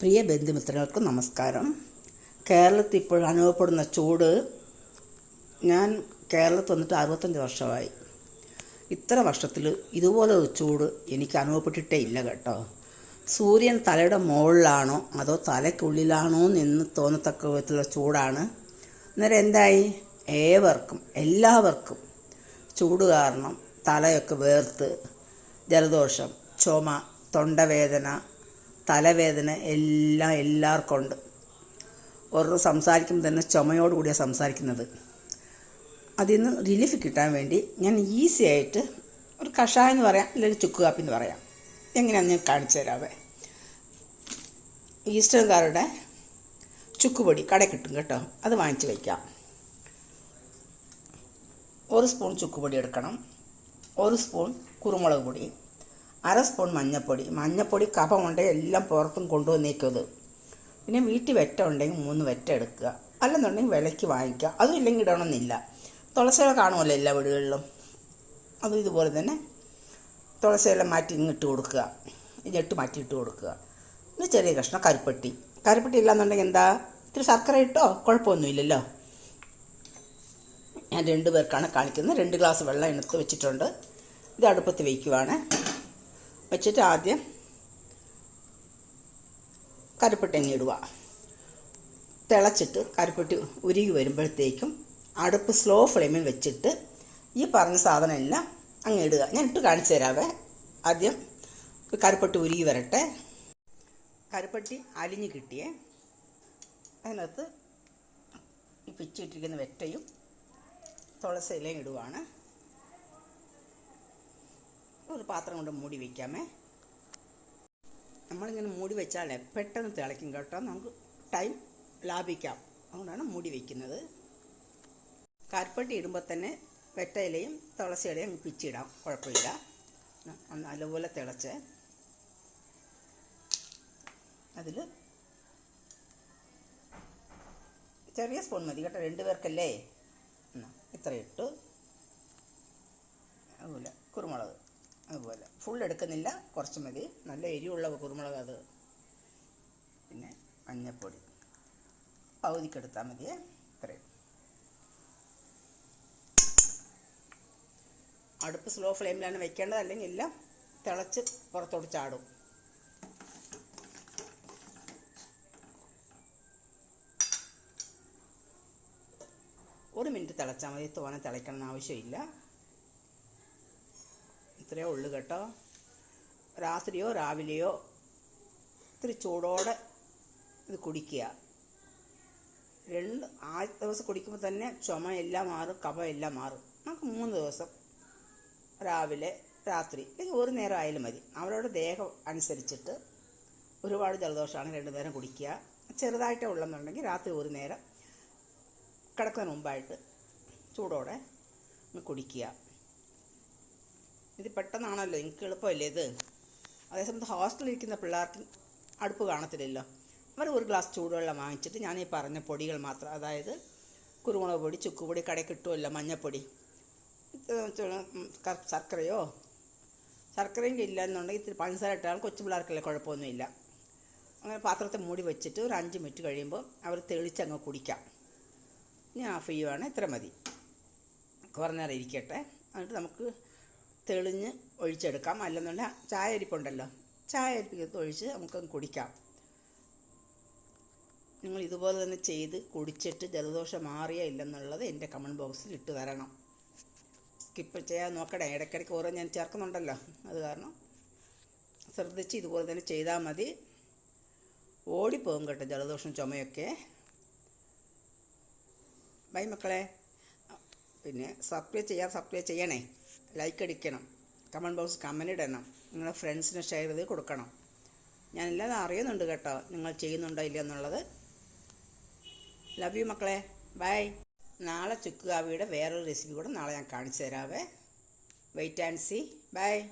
പ്രിയ ബന്ധുമിത്രങ്ങൾക്ക് നമസ്കാരം. കേരളത്തിൽ ഇപ്പോൾ അനുഭവപ്പെടുന്ന ചൂട് ഞാൻ കേരളത്തിൽ വന്നിട്ട് അറുപത്തഞ്ച് വർഷമായി. ഇത്ര വർഷത്തിൽ ഇതുപോലെ ഒരു ചൂട് എനിക്ക് അനുഭവപ്പെട്ടിട്ടേ ഇല്ല കേട്ടോ. സൂര്യൻ തലയുടെ മുകളിലാണോ അതോ തലയ്ക്കുള്ളിലാണോ എന്ന് തോന്നത്തക്ക വിധത്തിലുള്ള ചൂടാണ്. അന്നേരം എന്തായി? ഏവർക്കും എല്ലാവർക്കും ചൂട് കാരണം തലയൊക്കെ വേർത്ത് ജലദോഷം ചുമ തൊണ്ടവേദന തലവേദന എല്ലാം എല്ലാവർക്കും ഉണ്ട് ഓരോ സംസാരിക്കുമ്പോൾ തന്നെ ചുമയോടുകൂടിയാണ് സംസാരിക്കുന്നത്. അതിൽ നിന്ന് റിലീഫ് കിട്ടാൻ വേണ്ടി ഞാൻ ഈസി ആയിട്ട് ഒരു കഷായം എന്ന് പറയാം അല്ലെങ്കിൽ ചുക്ക് കാപ്പി എന്ന് പറയാം. എങ്ങനെയാണെന്ന് ഞാൻ കാണിച്ചു തരാവേ. ഈസ്റ്റർകാരുടെ ചുക്കുപൊടി കട കിട്ടും കേട്ടോ. അത് വാങ്ങിച്ച് വയ്ക്കാം ഒരു സ്പൂൺ ചുക്കുപൊടി എടുക്കണം. ഒരു സ്പൂൺ കുരുമുളക് പൊടി. അര സ്പൂൺ മഞ്ഞൾപ്പൊടി മഞ്ഞൾപ്പൊടി കഫമുണ്ടെങ്കിൽ എല്ലാം പുറത്തും കൊണ്ടുവന്നേക്കത് പിന്നെ വീട്ടിൽ വെറ്റ ഉണ്ടെങ്കിൽ മൂന്ന് വെറ്റ എടുക്കുക. അല്ലെന്നുണ്ടെങ്കിൽ വിലയ്ക്ക് വാങ്ങിക്കുക. അതും ഇല്ലെങ്കിൽ ഇടണമെന്നില്ല. തുളസിയില കാണുമല്ലോ എല്ലാ വീടുകളിലും. അതും ഇതുപോലെ തന്നെ തുളസിയില മാറ്റി ഇങ്ങിട്ട് കൊടുക്കുക. ഞെട്ട് മാറ്റി ഇട്ട് കൊടുക്കുക. പിന്നെ ചെറിയ കഷ്ണം കരിപ്പെട്ടി. കരിപ്പെട്ടി ഇല്ലാന്നുണ്ടെങ്കിൽ എന്താ? ഇത്തിരി ശർക്കര ഇട്ടോ? കുഴപ്പമൊന്നുമില്ലല്ലോ ഞാൻ രണ്ട് പേർക്കാണ് കാണിക്കുന്നത്. രണ്ട് ഗ്ലാസ് വെള്ളം എടുത്ത് വെച്ചിട്ടുണ്ട്. ഇത് അടുപ്പത്ത് വയ്ക്കുവാണ് വെച്ചിട്ട് ആദ്യം കരിപ്പെട്ടി ഇടുക. തിളച്ചിട്ട് കരിപ്പെട്ടി ഉരുകി വരുമ്പോഴത്തേക്കും അടുപ്പ് സ്ലോ ഫ്ലെയിമിൽ വെച്ചിട്ട് ഈ പറഞ്ഞ സാധനം എല്ലാം അങ്ങ് ഇടുക. ഞാൻ ഇട്ട് കാണിച്ചു തരാവേ. ആദ്യം കരിപ്പെട്ടി ഉരുകി വരട്ടെ. കരിപ്പെട്ടി അലിഞ്ഞ് കിട്ടിയേ. അതിനകത്ത് ഈ പിച്ചിട്ടിരിക്കുന്ന വെറ്റയും തുളസി ഇലയും ഇടുവാണ്. ഒരു പാത്രം കൊണ്ട് മൂടി വയ്ക്കാമേ നമ്മളിങ്ങനെ മൂടി വെച്ചാലേ പെട്ടെന്ന് തിളയ്ക്കും കേട്ടോ. നമുക്ക് ടൈം ലാഭിക്കാം. അതുകൊണ്ടാണ് മൂടി വയ്ക്കുന്നത് കരുപ്പട്ടി ഇടുമ്പോൾ തന്നെ വെറ്റ ഇലയും തുളസി ഇലയും പിച്ചിടാം. കുഴപ്പമില്ല. നല്ലപോലെ തിളച്ച്. അതിൽ ചെറിയ സ്പൂൺ മതി കേട്ടോ. രണ്ട് പേർക്കല്ലേ? ഇത്ര ഇട്ടു. ഫുൾ എടുക്കുന്നില്ല കുറച്ച് മതി. നല്ല എരിവുള്ള കുരുമുളക് അത്. പിന്നെ മഞ്ഞൾപ്പൊടി പകുതിക്കെടുത്താൽ മതിയേ ഇത്രയും. അടുപ്പ് സ്ലോ ഫ്ലെയിമിലാണ് വെക്കേണ്ടത്. അല്ലെങ്കിൽ എല്ലാം തിളച്ച് പുറത്തോട്ട് ചാടും. ഒരു മിനിറ്റ് തിളച്ചാൽ മതി. തോനെ തിളയ്ക്കണം ആവശ്യമില്ല. ഇത്രയേ ഉള്ളൂ കേട്ടോ. രാത്രിയോ രാവിലെയോ ഇത്തിരി ചൂടോടെ ഇത് കുടിക്കുക. രണ്ട് ആ ദിവസം കുടിക്കുമ്പോൾ തന്നെ ചുമ എല്ലാം മാറും കഫ എല്ലാം മാറും. നമുക്ക് മൂന്ന് ദിവസം രാവിലെ രാത്രി അല്ലെങ്കിൽ ഒരു നേരം ആയാലും മതി. അവരുടെ ദേഹം അനുസരിച്ചിട്ട് ഒരുപാട് ജലദോഷമാണ് രണ്ട് നേരം കുടിക്കുക. ചെറുതായിട്ടേ ഉള്ളെന്നുണ്ടെങ്കിൽ രാത്രി ഒരു നേരം കിടക്കുന്നതിന് മുമ്പായിട്ട് ചൂടോടെ കുടിക്കുക. ഇത് പെട്ടെന്നാണല്ലോ നിങ്ങൾക്ക് എളുപ്പമല്ലേ ഇത്? അതേസമയത്ത് ഹോസ്റ്റലിൽ ഇരിക്കുന്ന പിള്ളേർക്ക് അടുപ്പ് കാണത്തില്ലല്ലോ. അവർ ഒരു ഗ്ലാസ് ചൂടുവെള്ളം വാങ്ങിച്ചിട്ട് ഞാൻ ഈ പറഞ്ഞ പൊടികൾ മാത്രം അതായത് കുരുമുളക് പൊടി ചുക്കുപൊടി കടയിൽ കിട്ടുമല്ലോ മഞ്ഞൾപ്പൊടി ശർക്കരയോ? ശർക്കരയും ഇല്ല എന്നുണ്ടെങ്കിൽ ഇത്തിരി പഞ്ചസാര ഇട്ടാൽ കൊച്ചു പിള്ളേർക്കല്ലേ കുഴപ്പമൊന്നുമില്ല. അങ്ങനെ പാത്രത്തെ മൂടി വെച്ചിട്ട് ഒരു അഞ്ച് മിനിറ്റ് കഴിയുമ്പോൾ അവർ തെളിച്ചങ്ങ് കുടിക്കാം. ഇനി ഓഫ് ചെയ്യുവാണ് ഇത്ര മതി. കുറഞ്ഞേറെ ഇരിക്കട്ടെ. എന്നിട്ട് നമുക്ക് തെളിഞ്ഞ് ഒഴിച്ചെടുക്കാം. അല്ലെന്നുണ്ടെങ്കിൽ ചായ അരിപ്പുണ്ടല്ലോ. ചായ അരിപ്പിക്കത്ത് ഒഴിച്ച് നമുക്ക് കുടിക്കാം. നിങ്ങൾ ഇതുപോലെ തന്നെ ചെയ്ത് കുടിച്ചിട്ട് ജലദോഷം മാറിയ ഇല്ലെന്നുള്ളത് എന്റെ കമന്റ് ബോക്സിൽ ഇട്ട് തരണം. സ്കിപ്പ് ചെയ്യാൻ നോക്കണേ ഇടയ്ക്കിടയ്ക്ക് ഓരോ ഞാൻ ചേർക്കുന്നുണ്ടല്ലോ. അത് കാരണം ശ്രദ്ധിച്ച് ഇതുപോലെ തന്നെ ചെയ്താൽ മതി. ഓടിപ്പോകും കേട്ടോ ജലദോഷം ചുമയൊക്കെ. ബൈ മക്കളെ. പിന്നെ സബ്സ്ക്രൈബ് ചെയ്യാൻ സബ്സ്ക്രൈബ് ചെയ്യണേ. ലൈക്ക് അടിക്കണം. കമന്റ് ബോക്സ് കമന്റ് ഇടണം. നിങ്ങളുടെ ഫ്രണ്ട്സിന് ഷെയർ ചെയ്ത് കൊടുക്കണം. ഞാൻ എല്ലാം അറിയുന്നുണ്ട് കേട്ടോ നിങ്ങൾ ചെയ്യുന്നുണ്ടോ ഇല്ല എന്നുള്ളത്. ലവ് യു മക്കളെ. ബൈ നാളെ ചുക്ക് കാവിയുടെ വേറൊരു റെസിപ്പി കൂടെ നാളെ ഞാൻ കാണിച്ചു തരാവേ. Wait and C by